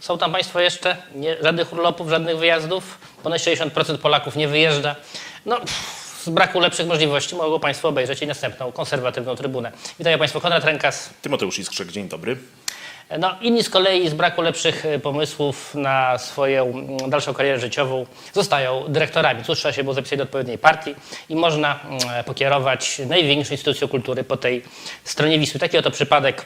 Są tam Państwo jeszcze? Nie, żadnych urlopów, żadnych wyjazdów? Ponad 60% Polaków nie wyjeżdża. No, pff, z braku lepszych możliwości mogą Państwo obejrzeć i następną konserwatywną trybunę. Witam Państwo, Konrad Rękas. Tymoteusz Iskrzek, dzień dobry. No, inni z kolei z braku lepszych e, pomysłów na swoją dalszą karierę życiową zostają dyrektorami. Cóż, trzeba się było zapisać do odpowiedniej partii i można mm, pokierować największą instytucją kultury po tej stronie Wisły. Taki oto przypadek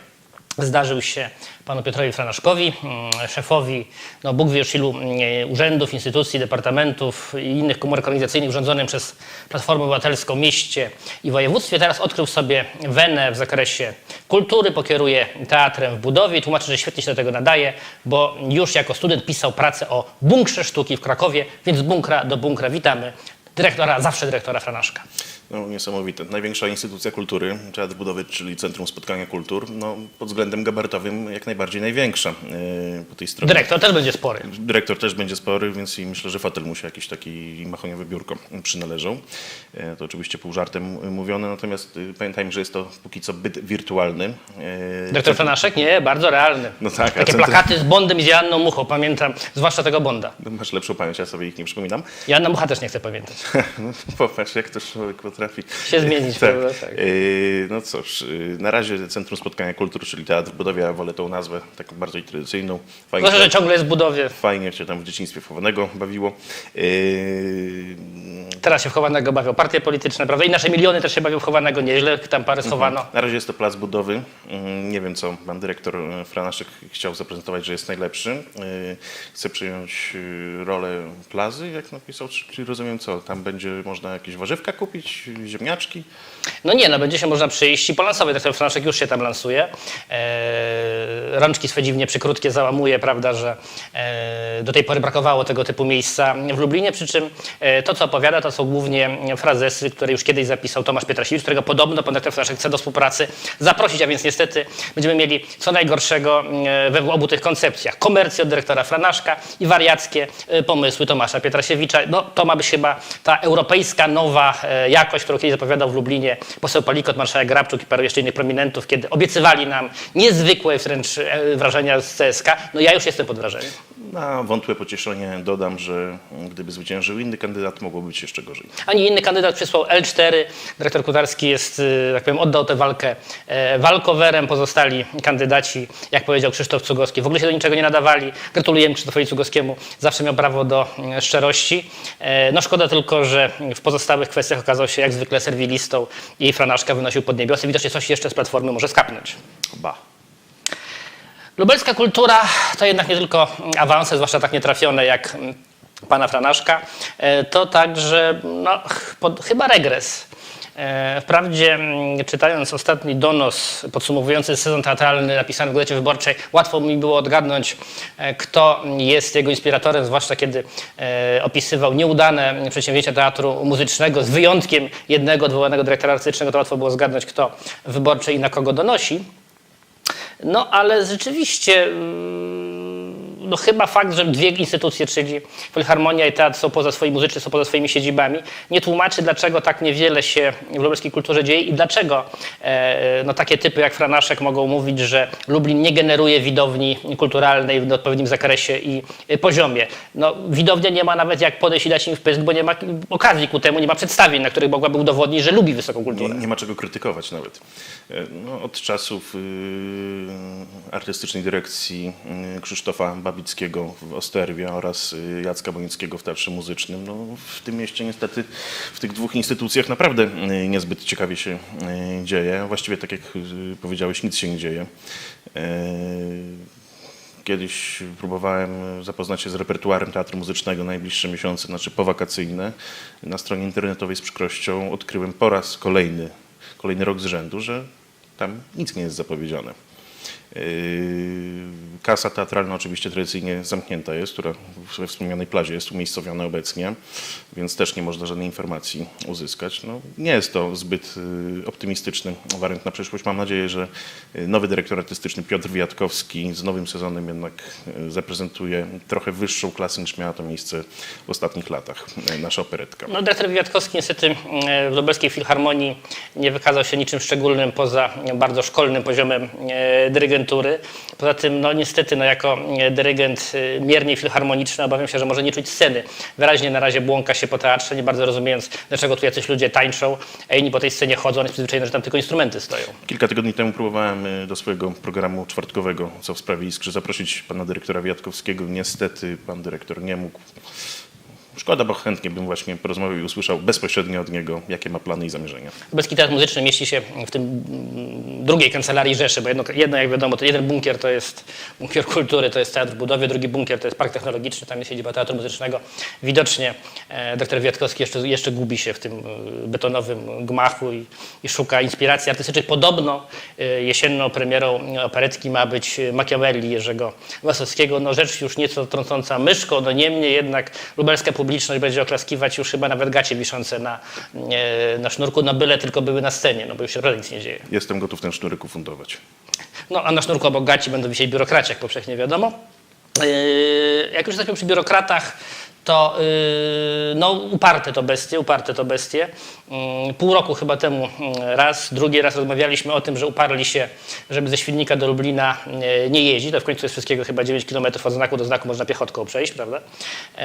zdarzył się panu Piotrowi Franaszkowi, mm, szefowi, no Bóg wie już ilu mm, urzędów, instytucji, departamentów i innych komórek organizacyjnych rządzonym przez Platformę Obywatelską mieście i województwie. Teraz odkrył sobie wenę w zakresie kultury, pokieruje teatrem w budowie tłumaczy, że świetnie się do tego nadaje, bo już jako student pisał pracę o bunkrze sztuki w Krakowie, więc z bunkra do bunkra witamy dyrektora, zawsze dyrektora Franaszka. No, niesamowite. Największa instytucja kultury, Teatr Budowy, czyli Centrum Spotkania Kultur, no, pod względem gabarytowym jak najbardziej największa yy, po tej stronie. Dyrektor też będzie spory. Dyrektor też będzie spory, więc i myślę, że fotel mu się jakiś taki mahoniowe biurko przynależą. E, To oczywiście pół żartem mówione, natomiast y, pamiętajmy, że jest to póki co byt wirtualny. E, Dyrektor Franaszek? Nie, bardzo realny. No tak, Takie centrum- plakaty z Bondem i z Joanną Muchą, pamiętam, zwłaszcza tego Bonda. Masz lepszą pamięć, ja sobie ich nie przypominam. Joanna Mucha też nie chce pamiętać. No, popatrz, jak to człowiek potrafi Się zmienić, tak. prawda? Tak. Yy, No cóż, yy, na razie Centrum Spotkania Kultur, czyli Teatr w Budowie, ja wolę tą nazwę taką bardziej tradycyjną. Fajnie, Zwłaszcza, że ciągle jest w budowie. fajnie się tam w dzieciństwie chowanego bawiło. Yy, Teraz się w chowanego bawią partie polityczne, prawda? I nasze miliony też się bawią w chowanego nieźle, tam parę schowano. Na razie jest to plac budowy. Mm, Nie wiem, co pan dyrektor e, Franaszek chciał zaprezentować, że jest najlepszy. Chce przyjąć rolę plazy, jak napisał, czy- czyli rozumiem co, tam będzie można jakieś warzywka kupić, ziemniaczki. No nie, no będzie się można przyjść i polansować. Dyrektor Franaszek już się tam lansuje. Eee, rączki swe dziwnie przykrótkie załamuje, prawda, że e, do tej pory brakowało tego typu miejsca w Lublinie, przy czym e, to, co opowiada, to są głównie frazesy, które już kiedyś zapisał Tomasz Pietrasiewicz, którego podobno pan dyrektor Franaszek chce do współpracy zaprosić, a więc niestety będziemy mieli co najgorszego e, we obu tych koncepcjach. Komercję od dyrektora Franaszka i wariackie e, pomysły Tomasza Pietrasiewicza. No, to ma być chyba ta europejska nowa e, jakość, którą kiedyś zapowiadał w Lublinie poseł Palikot, marszałek Grabczuk i paru jeszcze innych prominentów, kiedy obiecywali nam niezwykłe wręcz e, wrażenia z CSK. No ja już jestem pod wrażeniem. Na wątłe pocieszenie dodam, że gdyby zwyciężył inny kandydat, mogło być jeszcze gorzej. Ani inny kandydat przysłał L4. Dyrektor Kutarski jest, y, tak powiem, oddał tę walkę e, walkowerem. Pozostali kandydaci, jak powiedział Krzysztof Cugowski, w ogóle się do niczego nie nadawali. Gratulujemy Krzysztofowi Cugowskiemu. Zawsze miał prawo do mm, szczerości. E, No szkoda tylko, że w pozostałych kwestiach okazał się jak zwykle serwilistą i Franaszka wynosił pod niebiosy. Widocznie coś jeszcze z Platformy może skapnąć. Ba. Lubelska kultura to jednak nie tylko awanse, zwłaszcza tak nietrafione jak mm, pana Franaszka, e, to także no, pod, chyba regres. E, Wprawdzie mm, czytając ostatni donos podsumowujący sezon teatralny napisany w Gazecie Wyborczej, łatwo mi było odgadnąć, e, kto jest jego inspiratorem, zwłaszcza kiedy opisywał nieudane przedsięwzięcia teatru muzycznego, z wyjątkiem jednego odwołanego dyrektora artystycznego, to łatwo było zgadnąć, kto w Wyborczej i na kogo donosi. No ale rzeczywiście, no chyba fakt, że dwie instytucje, czyli Filharmonia i Teatr są poza swoimi muzycznie, są poza swoimi siedzibami, nie tłumaczy, dlaczego tak niewiele się w lubelskiej kulturze dzieje i dlaczego e, no, takie typy jak Franaszek mogą mówić, że Lublin nie generuje widowni kulturalnej w odpowiednim zakresie i e, poziomie. No, widownia nie ma nawet jak podejść i dać im w pysk, bo nie ma okazji ku temu, nie ma przedstawień, na których mogłaby udowodnić, że lubi wysoką kulturę. Nie, nie ma czego krytykować nawet. E, No, od czasów y, artystycznej dyrekcji y, Krzysztofa Babickiego w Osterwie oraz y, Jacka Bonickiego w Teatrze Muzycznym, no, w tym mieście niestety w tych dwóch instytucjach naprawdę y, niezbyt ciekawie się y, dzieje. Właściwie tak jak powiedziałeś, nic się nie dzieje. Kiedyś próbowałem zapoznać się z repertuarem teatru muzycznego najbliższe miesiące, znaczy powakacyjne. Na stronie internetowej z przykrością odkryłem po raz kolejny, kolejny rok z rzędu, że tam nic nie jest zapowiedziane. Yy, Kasa teatralna oczywiście tradycyjnie zamknięta jest, która we wspomnianej plazie jest umiejscowiona obecnie, więc też nie można żadnej informacji uzyskać. No, nie jest to zbyt yy, optymistyczny wariant na przyszłość. Mam nadzieję, że yy, nowy dyrektor artystyczny Piotr Wiatkowski z nowym sezonem jednak zaprezentuje trochę wyższą klasę niż miała to miejsce w ostatnich latach, nasza operetka. No, dyrektor Wiatkowski niestety w Lubelskiej Filharmonii nie wykazał się niczym szczególnym poza bardzo szkolnym poziomem e, dyrygentury. Poza tym, no niestety, no, jako e, dyrygent e, miernie filharmoniczny obawiam się, że może nie czuć sceny. Wyraźnie na razie błąka się po teatrze, nie bardzo rozumiejąc, dlaczego tu jacyś ludzie tańczą, a inni po tej scenie chodzą, on jest przyzwyczajony, że tam tylko instrumenty stoją. Kilka tygodni temu próbowałem y, do swojego programu czwartkowego, co w sprawie Iskry, zaprosić pana dyrektora Wiatkowskiego. Niestety pan dyrektor nie mógł. Szkoda, bo chętnie bym właśnie porozmawiał i usłyszał bezpośrednio od niego, jakie ma plany i zamierzenia. Lubelski Teatr Muzyczny mieści się w tym mm, drugiej kancelarii Rzeszy, bo jedno, jedno jak wiadomo, to jeden bunkier to jest bunkier kultury, to jest teatr w budowie, drugi bunkier to jest park technologiczny, tam jest siedziba Teatru Muzycznego. Widocznie e, dr Wiatkowski jeszcze, jeszcze gubi się w tym e, betonowym gmachu i, i szuka inspiracji artystycznych. Podobno e, jesienną premierą operetki ma być Machiavelli Jerzego Wasowskiego. No rzecz już nieco trącąca myszką, no niemniej jednak lubelska publiczność będzie oklaskiwać już chyba nawet gacie wiszące na, e, na sznurku, no byle tylko były na scenie, no bo już się naprawdę nic nie dzieje. Jestem gotów ten sznurek ufundować. No a na sznurku obok gaci będą wisieć biurokraci, jak powszechnie wiadomo. Yy, Jak już jesteśmy przy biurokratach, to yy, no, uparte to bestie, uparte to bestie. Yy, Pół roku chyba temu yy, raz, drugi raz rozmawialiśmy o tym, że uparli się, żeby ze Świdnika do Lublina yy, nie jeździć. To w końcu jest wszystkiego chyba 9 km od znaku do znaku, można piechotką przejść, prawda? Yy,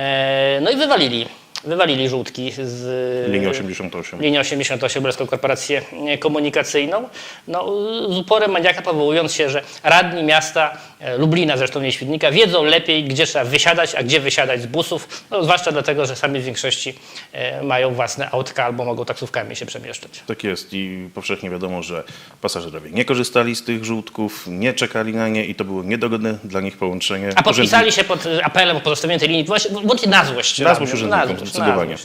No i wywalili, wywalili żółtki z Linia 88. linię 88, Lubelską Korporację Komunikacyjną, no, z uporem maniaka powołując się, że radni miasta e, Lublina, zresztą nie Świdnika, wiedzą lepiej, gdzie trzeba wysiadać, a gdzie wysiadać z busów, no, zwłaszcza dlatego, że sami w większości e, mają własne autka albo mogą taksówkami się przemieszczać. Tak jest i powszechnie wiadomo, że pasażerowie nie korzystali z tych żółtków, nie czekali na nie i to było niedogodne dla nich połączenie. A podpisali się pod e, apelem o pozostawienie tej linii, właśnie, bądź na złość. Na złość urzędnikom, złość, zdecydowanie.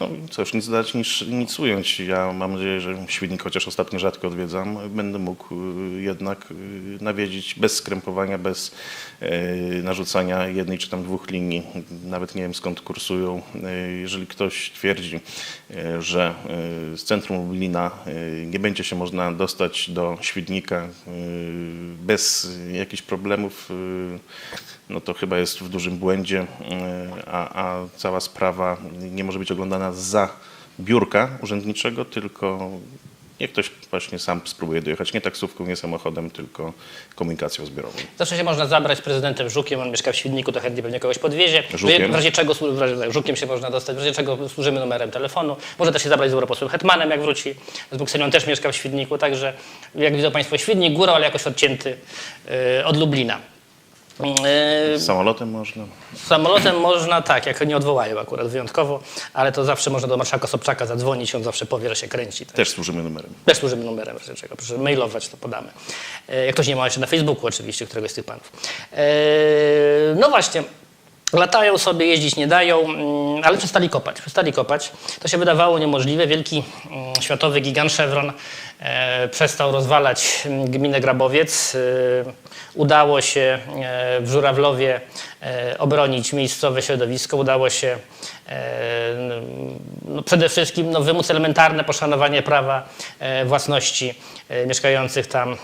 No cóż, nic dodać, nic, nic ująć. Ja mam nadzieję, że Świdnik, chociaż ostatnio rzadko odwiedzam, będę mógł y, jednak y, nawiedzić bez skrępowania, bez y, narzucania jednej czy tam dwóch linii. Nawet nie wiem skąd kursują. Jeżeli ktoś twierdzi, że z centrum Lublina nie będzie się można dostać do Świdnika bez jakichś problemów, no to chyba jest w dużym błędzie, a, a cała sprawa nie może być oglądana za biurka urzędniczego, tylko niech ktoś właśnie sam spróbuje dojechać nie taksówką, nie samochodem, tylko komunikacją zbiorową. Zawsze się można zabrać prezydentem Żukiem, on mieszka w Świdniku, to chętnie pewnie kogoś podwiezie. Żukiem? W razie czego, w razie, Żukiem się można dostać, w razie czego służymy numerem telefonu. Może też się zabrać z europosłem Hetmanem, jak wróci. Z Buksenią też mieszka w Świdniku, także jak widzą Państwo, Świdnik górą, ale jakoś odcięty y, od Lublina. Y, Samolotem można. Samolotem można, tak, jak nie odwołają akurat wyjątkowo, ale to zawsze można do marszałka Sobczaka zadzwonić, on zawsze powie, że się kręci. Tak. Też służymy numerem. Też służymy numerem, razie czego. Proszę mailować, to podamy. E, Jak ktoś nie ma jeszcze na Facebooku oczywiście, któregoś z tych panów. E, No właśnie, latają sobie, jeździć nie dają, mm, ale przestali kopać. Przestali kopać. To się wydawało niemożliwe. Wielki mm, światowy gigant Chevron e, przestał rozwalać mm, gminę Grabowiec. E, Udało się e, w Żurawlowie obronić miejscowe środowisko. Udało się no, przede wszystkim no, wymóc elementarne poszanowanie prawa własności mieszkających tam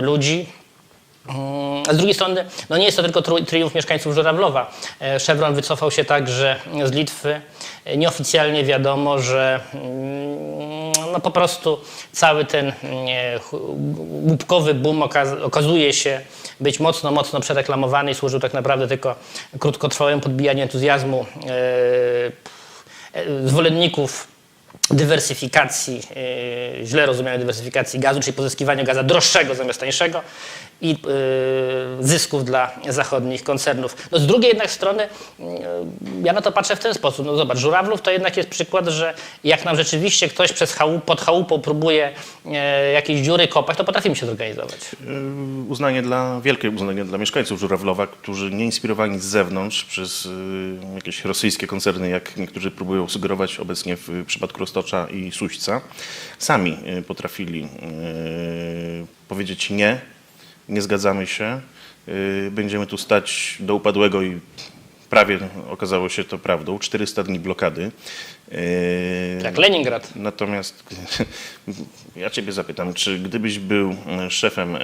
ludzi. Z drugiej strony, no nie jest to tylko triumf mieszkańców Żurawlowa. E, Chevron wycofał się także z Litwy. Nieoficjalnie wiadomo, że mm, no po prostu cały ten mm, e, łupkowy boom okaz- okazuje się być mocno, mocno przereklamowany i służył tak naprawdę tylko krótkotrwałemu podbijaniu entuzjazmu e, zwolenników dywersyfikacji, yy, źle rozumianej dywersyfikacji gazu, czyli pozyskiwania gaza droższego zamiast tańszego i yy, zysków dla zachodnich koncernów. No z drugiej jednak strony yy, ja na to patrzę w ten sposób. No zobacz, Żurawlów to jednak jest przykład, że jak nam rzeczywiście ktoś przez chałup, pod chałupą próbuje jakieś dziury kopać, to potrafimy się zorganizować. Uznanie dla, wielkie uznanie dla mieszkańców Żurawlowa, którzy nie inspirowani z zewnątrz przez jakieś rosyjskie koncerny, jak niektórzy próbują sugerować obecnie w przypadku Roztocza i Suśca, sami yy, potrafili yy, powiedzieć nie, nie zgadzamy się, yy, będziemy tu stać do upadłego i prawie okazało się to prawdą, 400 dni blokady. Jak Leningrad. Natomiast ja Ciebie zapytam, czy gdybyś był e, szefem e,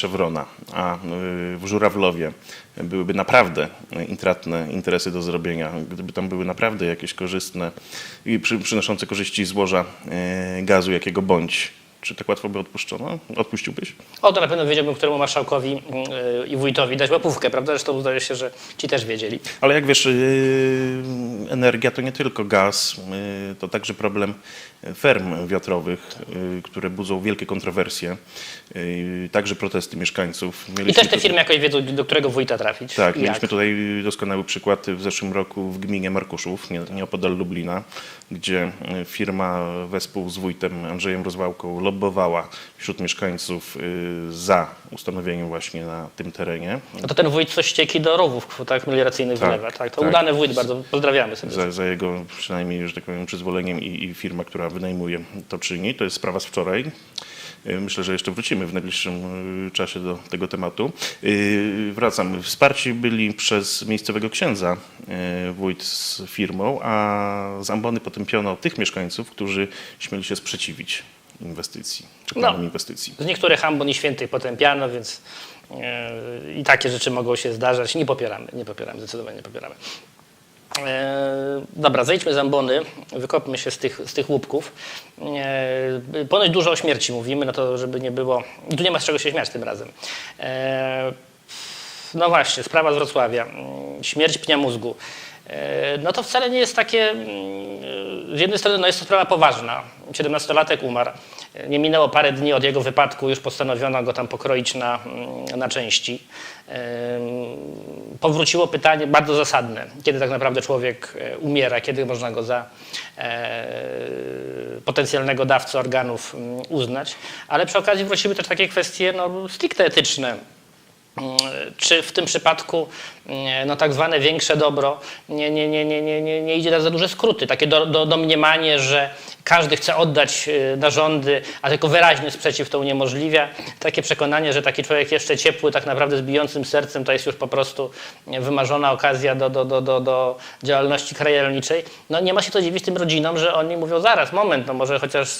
Chevrona, a w Żurawlowie byłyby naprawdę intratne interesy do zrobienia, gdyby tam były naprawdę jakieś korzystne i przy, przynoszące korzyści złoża gazu jakiego bądź Czy tak łatwo by odpuszczono? Odpuściłbyś? O, to na pewno wiedziałbym, któremu marszałkowi yy, i wójtowi dać łapówkę, prawda? Zresztą zdaje się, że ci też wiedzieli. Ale jak wiesz, yy, energia to nie tylko gaz, yy, to także problem ferm wiatrowych, yy, które budzą wielkie kontrowersje, także protesty mieszkańców. I Mieliśmy też te firmy jakoś wiedzą, do którego wójta trafić. Tak, i mieliśmy jak. tutaj doskonały przykład w zeszłym roku w gminie Markuszów, nie- nieopodal Lublina, gdzie firma wespół z wójtem Andrzejem Rozwałką lobbowała wśród mieszkańców y, za ustanowieniem właśnie na tym terenie. No to ten wójt coś ścieki do rowów w kwotach melioracyjnych Tak, wlewa. Tak, to tak. udany wójt, bardzo pozdrawiamy sobie. Za, za jego przynajmniej, że tak powiem, przyzwoleniem i, i firma, która wynajmuje to czyni. To jest sprawa z wczoraj. Y, Myślę, że jeszcze wrócimy w najbliższym y, czasie do tego tematu. Wracam. Wsparci byli przez miejscowego księdza wójt z firmą, a z ambony potępiono tych mieszkańców, którzy śmieli się sprzeciwić inwestycji, czy No. planom inwestycji. Z niektórych ambon i świętych potępiano, więc e, i takie rzeczy mogą się zdarzać. Nie popieramy, nie popieramy, zdecydowanie nie popieramy. E, dobra, zejdźmy z ambony, wykopmy się z tych, z tych łupków. E, ponoć dużo o śmierci mówimy, no to żeby nie było... Tu nie ma z czego się śmiać tym razem. No właśnie, sprawa z Wrocławia. Mm, Śmierć pnia mózgu. E, No to wcale nie jest takie. mm, Z jednej strony no jest to sprawa poważna. 17-latek umarł. E, Nie minęło parę dni od jego wypadku, już postanowiono go tam pokroić na, mm, na części. Em, Powróciło pytanie bardzo zasadne, kiedy tak naprawdę człowiek e, umiera, kiedy można go za e, potencjalnego dawcę organów mm, uznać. Ale przy okazji wróciły też takie kwestie no, stricte etyczne. Czy w tym przypadku mm, no, tak zwane większe dobro nie, nie, nie, nie, nie, nie, idzie za duże skróty? Takie do, do, domniemanie, że każdy chce oddać y, narządy, a tylko wyraźny sprzeciw to uniemożliwia. Takie przekonanie, że taki człowiek jeszcze ciepły, tak naprawdę z bijącym sercem, to jest już po prostu wymarzona okazja do, do, do, do, do działalności krajoelniczej. No nie ma się to dziwić tym rodzinom, że oni mówią zaraz, moment, no może chociaż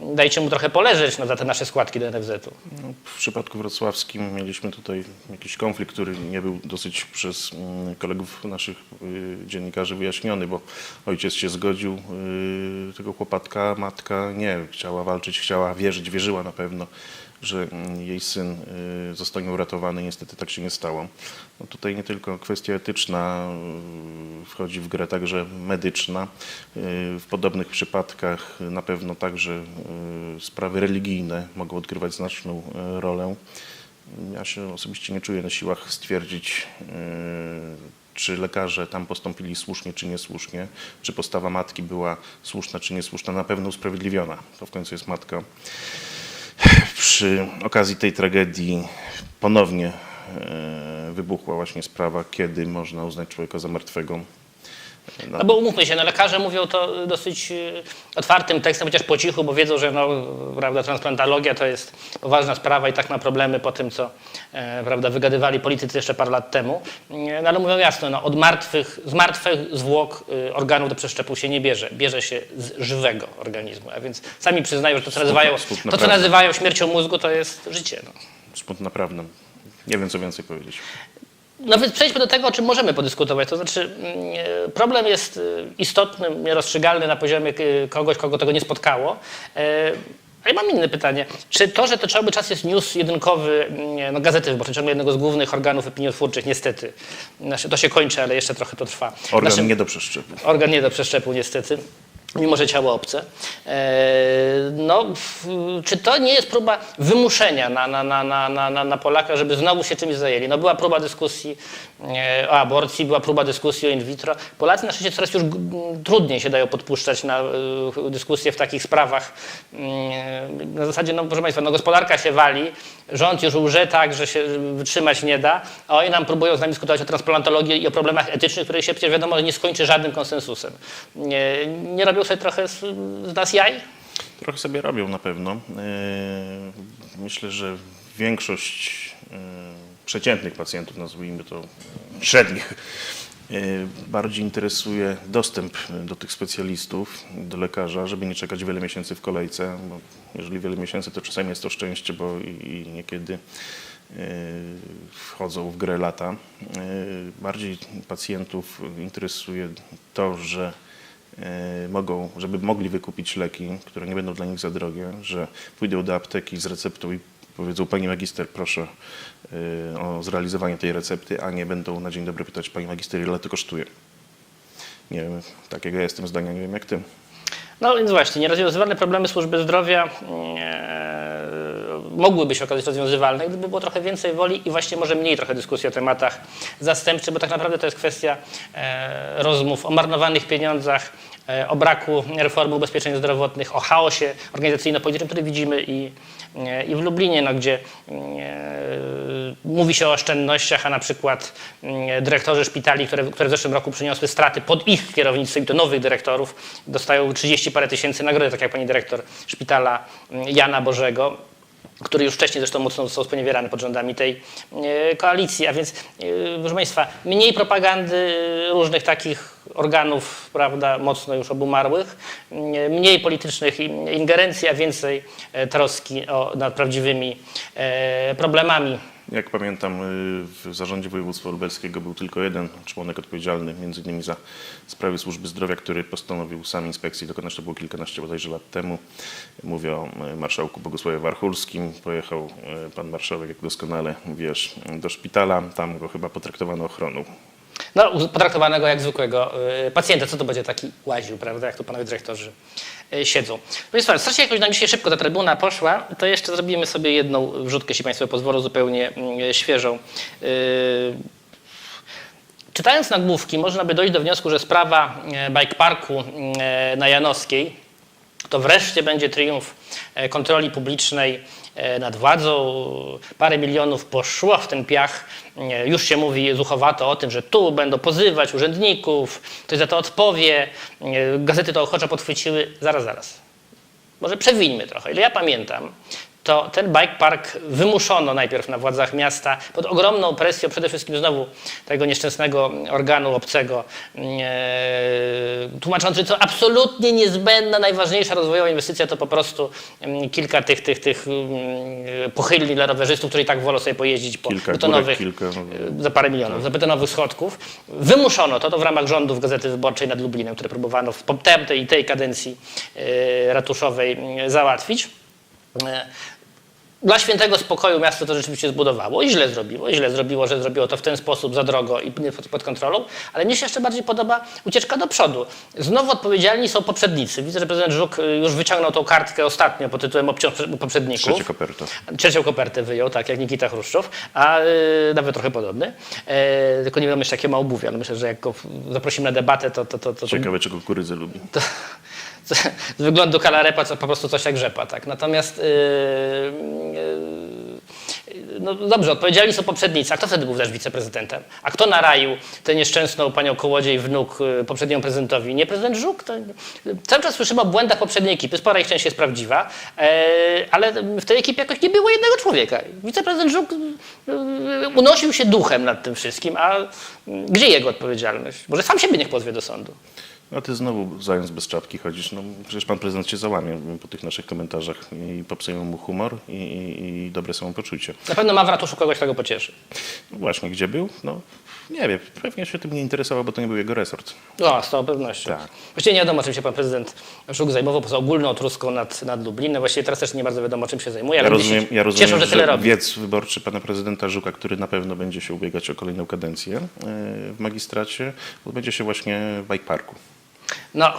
dajcie mu trochę poleżeć no, za te nasze składki do NFZ-u. No, w przypadku wrocławskim mieliśmy tutaj jakiś konflikt, który nie był dosyć przez mm, kolegów naszych y, dziennikarzy wyjaśniony, bo ojciec się zgodził y, tego chłopatka, matka nie, chciała walczyć, chciała wierzyć, wierzyła na pewno, że jej syn y, zostanie uratowany. Niestety tak się nie stało. No tutaj nie tylko kwestia etyczna y, wchodzi w grę, także medyczna. Y, W podobnych przypadkach na pewno także sprawy religijne mogą odgrywać znaczną rolę. Ja się osobiście nie czuję na siłach stwierdzić, czy lekarze tam postąpili słusznie, czy niesłusznie, czy postawa matki była słuszna, czy niesłuszna, na pewno usprawiedliwiona. To w końcu jest matka. Przy okazji tej tragedii ponownie e, wybuchła właśnie sprawa, kiedy można uznać człowieka za martwego. No bo umówmy się, no lekarze mówią to dosyć y, otwartym tekstem, chociaż po cichu, bo wiedzą, że no, prawda, transplantologia to jest poważna sprawa i tak ma problemy po tym, co e, prawda, wygadywali politycy jeszcze parę lat temu. Nie, No ale mówią jasno, no, od martwych, z martwych zwłok y, organów do przeszczepu się nie bierze. Bierze się z żywego organizmu. A więc sami przyznają, że to, co nazywają, smutna to, co nazywają śmiercią mózgu, to jest życie. No. Prawda. Nie wiem, co więcej powiedzieć. No więc przejdźmy do tego, o czym możemy podyskutować. To znaczy, mm, e, problem jest e, istotny, nierozstrzygalny na poziomie e, kogoś, kogo tego nie spotkało. E, A ja mam inne pytanie. Czy to, że to cały czas jest news jedynkowy mm, no, Gazety Wyborczej, ciągle jednego z głównych organów opiniotwórczych, niestety, znaczy, to się kończy, ale jeszcze trochę to trwa. Organ Naszym- nie do przeszczepu. Organ nie do przeszczepu niestety, mimo że ciało obce. E, No, czy to nie jest próba wymuszenia na, na, na, na, na, na- Polaka, żeby znowu się czymś zajęli? No była próba dyskusji e, o aborcji, była próba dyskusji o in vitro. Polacy na szczęście coraz już trudniej się dają podpuszczać na e, dyskusje w takich sprawach. Mm, Na zasadzie, no proszę Państwa, no gospodarka się wali, rząd już łże tak, że się wytrzymać nie da, a oni nam próbują z nami dyskutować o transplantologii i o problemach etycznych, których się przecież wiadomo, że nie skończy żadnym konsensusem. Nie, nie robią sobie trochę z, z nas jaj? Trochę sobie robią na pewno. E, Myślę, że większość e, przeciętnych pacjentów, nazwijmy to średnich, e, bardziej interesuje dostęp do tych specjalistów, do lekarza, żeby nie czekać wiele miesięcy w kolejce, bo jeżeli wiele miesięcy, to czasami jest to szczęście, bo i, niekiedy wchodzą w grę lata. Bardziej pacjentów interesuje to, że mogą, żeby mogli wykupić leki, które nie będą dla nich za drogie, że pójdą do apteki z receptą i powiedzą Pani Magister, proszę e, o zrealizowanie tej recepty, a nie będą na dzień dobry pytać Pani Magister, ile to kosztuje. Nie wiem, takiego ja jestem zdania, nie wiem jak Ty. No więc właśnie, nierozwiązywane problemy służby zdrowia e, mogłyby się okazać rozwiązywalne, gdyby było trochę więcej woli i właśnie może mniej trochę dyskusji o tematach zastępczych, bo tak naprawdę to jest kwestia e, rozmów o marnowanych pieniądzach, e, o braku reformy ubezpieczeń zdrowotnych, o chaosie organizacyjno-politycznym, który widzimy i, e, i w Lublinie, no, gdzie mówi się o oszczędnościach, a na przykład dyrektorzy szpitali, które, które w zeszłym roku przyniosły straty pod ich kierownictwem, to nowych dyrektorów, dostają 30 parę tysięcy nagrody, tak jak pani dyrektor szpitala Jana Bożego który już wcześniej zresztą mocno został sponiewierany pod rządami tej e, koalicji. A więc, e, proszę Państwa, mniej propagandy różnych takich organów, prawda, mocno już obumarłych, e, mniej politycznych in- ingerencji, a więcej troski o, nad prawdziwymi problemami. Jak pamiętam, y, w zarządzie województwa lubelskiego był tylko jeden członek odpowiedzialny między innymi za sprawy służby zdrowia, który postanowił sam inspekcji dokonać, to było kilkanaście bodajże lat temu. Mówię o y, marszałku Bogusławie Warchulskim. Pojechał y, pan marszałek, jak doskonale wiesz, do szpitala. Tam go chyba potraktowano ochroną. No, potraktowanego jak zwykłego y, pacjenta. Co to będzie taki łaził, prawda, jak tu panowie dyrektorzy y, siedzą. Proszę Państwa, strasznie jakoś nam dzisiaj szybko ta trybuna poszła, to jeszcze zrobimy sobie jedną wrzutkę, jeśli Państwo pozwolą, zupełnie mm, świeżą. Y, Czytając nagłówki, można by dojść do wniosku, że sprawa bike parku na Janowskiej to wreszcie będzie triumf kontroli publicznej nad władzą. Parę milionów poszło w ten piach. E, Już się mówi zuchowato o tym, że tu będą pozywać urzędników, ktoś za to odpowie. E, Gazety to ochoczo podchwyciły. Zaraz, zaraz. Może przewińmy trochę. Ile ja pamiętam, to ten bike park wymuszono najpierw na władzach miasta pod ogromną presją przede wszystkim znowu tego nieszczęsnego organu obcego, e, tłumacząc, że to absolutnie niezbędna, najważniejsza rozwojowa inwestycja to po prostu mm, kilka tych, tych, tych mm, pochylni dla rowerzystów, którzy i tak wolą sobie pojeździć po Kilka betonowych, górek, kilka- e, za parę milionów, za betonowych schodków. Wymuszono to, to w ramach rządów Gazety Wyborczej nad Lublinem, które próbowano w tej, tej kadencji e, ratuszowej mm, załatwić. Dla świętego spokoju miasto to rzeczywiście zbudowało i źle zrobiło. I źle zrobiło, że zrobiło to w ten sposób za drogo i nie pod, kontrolą, ale mnie się jeszcze bardziej podoba ucieczka do przodu. Znowu odpowiedzialni są poprzednicy. Widzę, że prezydent Żuk y, już wyciągnął tą kartkę ostatnio pod tytułem obciąż poprzedników. Trzecia koperta. Trzecią kopertę wyjął, tak jak Nikita Chruszczow, a y, nawet trochę podobny. E, tylko nie wiem jeszcze jakie ma obuwie, ale myślę, że jak go zaprosimy na debatę, to, to, to, to, Ciekawe, czego kurydzę lubi. to, z wyglądu kalarepa to po prostu coś jak rzepa, tak. Natomiast yy, yy, no dobrze, odpowiedzialni są poprzednicy. A kto wtedy był też wiceprezydentem? A kto naraił tę nieszczęsną panią Kołodziej wnuk yy, poprzedniemu prezydentowi? Nie prezydent Żuk? To, cały czas słyszymy o błędach poprzedniej ekipy. Spora ich część jest prawdziwa, yy, ale w tej ekipie jakoś nie było jednego człowieka. Wiceprezydent Żuk yy, unosił się duchem nad tym wszystkim, a gdzie jego odpowiedzialność? Może sam siebie niech pozwie do sądu. A ty znowu zając bez czapki chodzisz. No, przecież pan prezydent cię załamie po tych naszych komentarzach i popsują mu humor i, i, i dobre samopoczucie. Na pewno ma w ratuszu kogoś, kto go pocieszy. No właśnie, gdzie był? No nie wiem, pewnie się tym nie interesował, bo to nie był jego resort. No, z całą pewnością. Tak. Właściwie nie wiadomo, czym się pan prezydent Żuk zajmował, poza ogólną troską nad, nad Lublinem. Właściwie teraz też nie bardzo wiadomo, czym się zajmuje. Ja rozumiem, się ja rozumiem cieszą, że tyle robi. wiec wyborczy pana prezydenta Żuka, który na pewno będzie się ubiegać o kolejną kadencję e, w magistracie, odbędzie się właśnie w Bike Parku. No, y,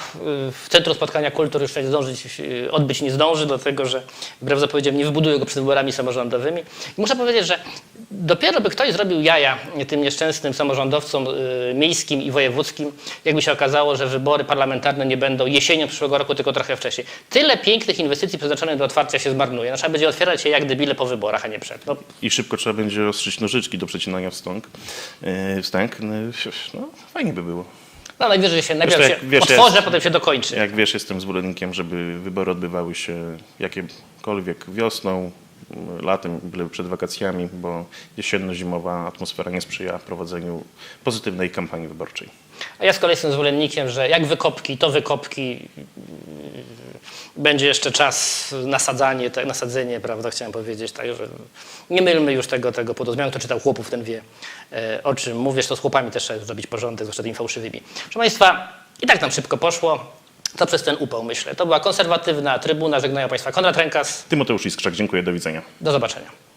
w Centrum Spotkania Kultur już zdążyć, y, odbyć nie zdąży, dlatego że wbrew zapowiedziom nie wybudują go przed wyborami samorządowymi. I muszę powiedzieć, że dopiero by ktoś zrobił jaja tym nieszczęsnym samorządowcom y, miejskim i wojewódzkim, jakby się okazało, że wybory parlamentarne nie będą jesienią przyszłego roku, tylko trochę wcześniej. Tyle pięknych inwestycji przeznaczonych do otwarcia się zmarnuje. No, trzeba będzie otwierać je jak debile po wyborach, a nie przed. No, I szybko trzeba będzie ostrzyć nożyczki do przecinania wstąg, wstęg. No, no fajnie by było. No najwyżej się, najpierw jak się wiesz, otworzy, ja- a potem się dokończy. Jak wiesz, jestem zwolennikiem, żeby wybory odbywały się jakiekolwiek wiosną, latem, byle przed wakacjami, bo jesienno-zimowa atmosfera nie sprzyja prowadzeniu pozytywnej kampanii wyborczej. A ja z kolei jestem zwolennikiem, że jak wykopki, to wykopki. Będzie jeszcze czas nasadzanie, te, nasadzenie, prawda, chciałem powiedzieć. Także nie mylmy już tego, tego podozmianu. Kto czytał chłopów, ten wie, e, o czym mówisz. To z chłopami też trzeba zrobić porządek, zwłaszcza tymi fałszywymi. Proszę Państwa, I tak nam szybko poszło. To przez ten upał, myślę. To była konserwatywna trybuna. Żegnają Państwa Konrad Rękas. Tymoteusz Iskrzak, dziękuję, do widzenia. Do zobaczenia.